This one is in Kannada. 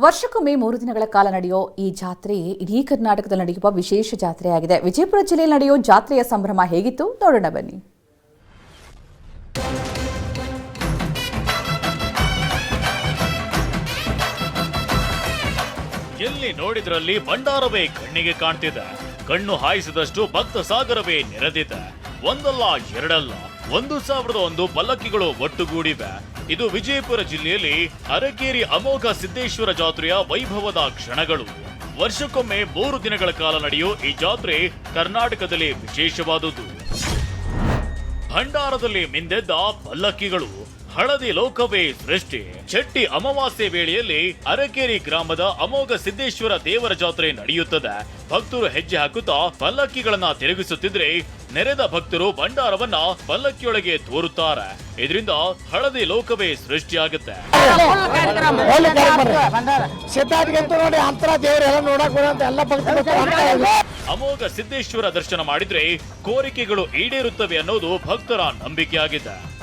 ವರ್ಷಕ್ಕೊಮ್ಮೆ ಮೂರು ದಿನಗಳ ಕಾಲ ನಡೆಯೋ ಈ ಜಾತ್ರೆ ಇಡೀ ಕರ್ನಾಟಕದಲ್ಲಿ ನಡೆಯುವ ವಿಶೇಷ ಜಾತ್ರೆಯಾಗಿದೆ. ವಿಜಯಪುರ ಜಿಲ್ಲೆಯಲ್ಲಿ ನಡೆಯೋ ಜಾತ್ರೆಯ ಸಂಭ್ರಮ ಹೇಗಿತ್ತು? ನೋಡೋಣ ಬನ್ನಿ. ಎಲ್ಲಿ ನೋಡಿದ್ರಲ್ಲಿ ಭಂಡಾರವೇ ಕಣ್ಣಿಗೆ ಕಾಣ್ತಿದೆ. ಕಣ್ಣು ಹಾಯಿಸಿದಷ್ಟು ಭಕ್ತ ಸಾಗರವೇ ನೆರೆದಿದೆ. ಒಂದಲ್ಲ, ಎರಡಲ್ಲ, ಒಂದು ಸಾವಿರದ ಒಂದು ಪಲ್ಲಕ್ಕಿಗಳು ಒಟ್ಟುಗೂಡಿವೆ. ಇದು ವಿಜಯಪುರ ಜಿಲ್ಲೆಯಲ್ಲಿ ಅರಕೇರಿ ಅಮೋಘ ಸಿದ್ದೇಶ್ವರ ಜಾತ್ರೆಯ ವೈಭವದ ಕ್ಷಣಗಳು. ವರ್ಷಕ್ಕೊಮ್ಮೆ ಮೂರು ದಿನಗಳ ಕಾಲ ನಡೆಯುವ ಈ ಜಾತ್ರೆ ಕರ್ನಾಟಕದಲ್ಲಿ ವಿಶೇಷವಾದುದು ಭಂಡಾರದಲ್ಲಿ ಮಿಂದೆದ್ದ ಪಲ್ಲಕ್ಕಿಗಳು. ಹಳದಿ ಲೋಕವೇ ಸೃಷ್ಟಿ. ಚಟ್ಟಿ ಅಮಾವಾಸ್ಯೆ ವೇಳೆಯಲ್ಲಿ ಅರಕೇರಿ ಗ್ರಾಮದ ಅಮೋಘ ಸಿದ್ದೇಶ್ವರ ದೇವರ ಜಾತ್ರೆ ನಡೆಯುತ್ತದೆ. ಭಕ್ತರು ಹೆಜ್ಜೆ ಹಾಕುತ್ತಾ ಪಲ್ಲಕ್ಕಿಗಳನ್ನ ತಿರುಗಿಸುತ್ತಿದ್ರೆ ನೆರೆದ ಭಕ್ತರು ಭಂಡಾರವನ್ನ ಪಲ್ಲಕ್ಕಿಯೊಳಗೆ ತೋರುತ್ತಾರೆ. ಇದರಿಂದ ಹಳದಿ ಲೋಕವೇ ಸೃಷ್ಟಿಯಾಗುತ್ತೆ. ನೋಡಿ ಅಂತರ ದೇವ್ರೆಲ್ಲ ನೋಡಕ್ ಎಲ್ಲ ಭಕ್ತರು ಕಾಣ್ತಾ ಇದ್ದಾರೆ. ಅಮೋಘ ಸಿದ್ದೇಶ್ವರ ದರ್ಶನ ಮಾಡಿದ್ರೆ ಕೋರಿಕೆಗಳು ಈಡೇರುತ್ತವೆ ಅನ್ನೋದು ಭಕ್ತರ ನಂಬಿಕೆಯಾಗಿದೆ.